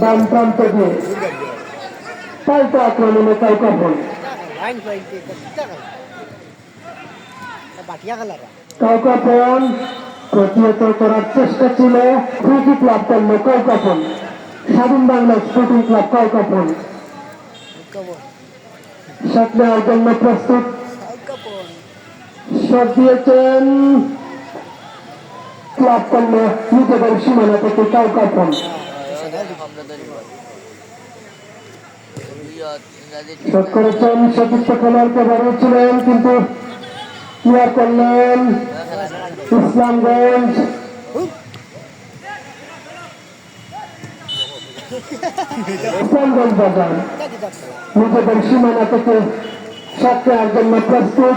বাম প্রান্ত দিয়ে পাল্টা আক্রমণে গেল বাটিয়া গেল কাউকাপন প্রতিহত করার চেষ্টা ছিল ফ্রিকিক লাভ করল কাউকাপন স্বাধীন বাংলা স্পোর্টিং ক্লাব কাউকাপন কবর শট নেওয়ার জন্য প্রস্তুত। শট দিয়েছেন ক্লাব করল নিজেদের সীমানা থেকে কাউকাপন শট করেছেন সতীর্থ খেলোয়াড়কে বাড়িয়েছিলেন কিন্তু ক্লিয়ার করলেন ইসলামগঞ্জ। ইসলামগঞ্জ বাজার। নিজেদের সীমানা থেকে নেওয়ার জন্য প্রস্তুত।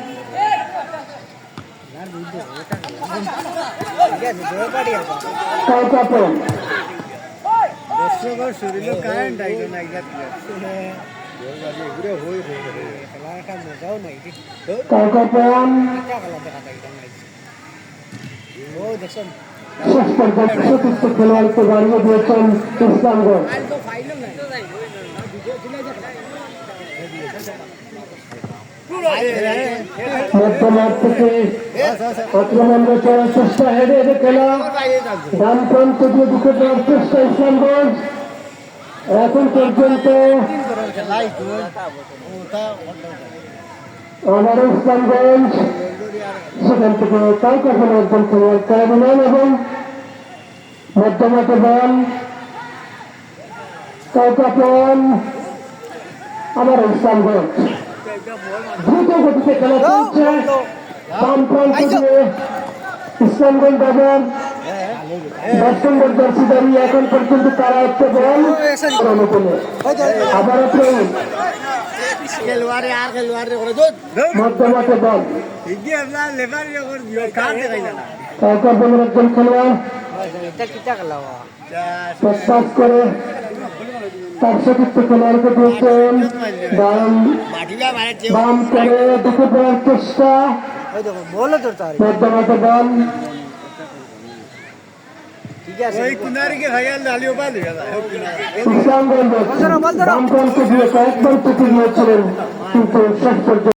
দর্শকের শরীরে কারেন্ট আইলো না এটা খেলার একটা মজাও নাই কাউকাপন কিটা খেলা দেখা যায় এটা নাই ও দেখছেন শেষ পর্যন্ত চতুর্থ খেলোয়াড়কে বাড়িয়ে দিয়েছেন ইসলামগঞ্জ মধ্যমাঠ থেকে আক্রমণ এখন পর্যন্ত আমাদের ইসলামগঞ্জ সেখান থেকে কাউকাপন একজন খেলোয়াড় করে দিলেন এবং মধ্যমাঠে বল কাউকাপন আমার ইসলামগঞ্জ। দ্রুত গতিতে খেলা চলছে। বাম প্রান্ত দিয়ে ইসলামগঞ্জ বাজার। জার্সি দাঁড়িয়ে এখন পর্যন্ত তারা একটা বল অনুকূলে আবারও দুধ মধ্যমাঠে বল। হিগি আমরা লেবার যখন কার দেখাই না কাউকাপনের একজন খেলোয়াড়। করে। তার সতীর্থ খেলোয়াড়কে দিয়েছেন। বাম মানে বাম করে ঢুকে দেওয়ার চেষ্টা। দেখো বলো কিন্তু শেষ পর্যন্ত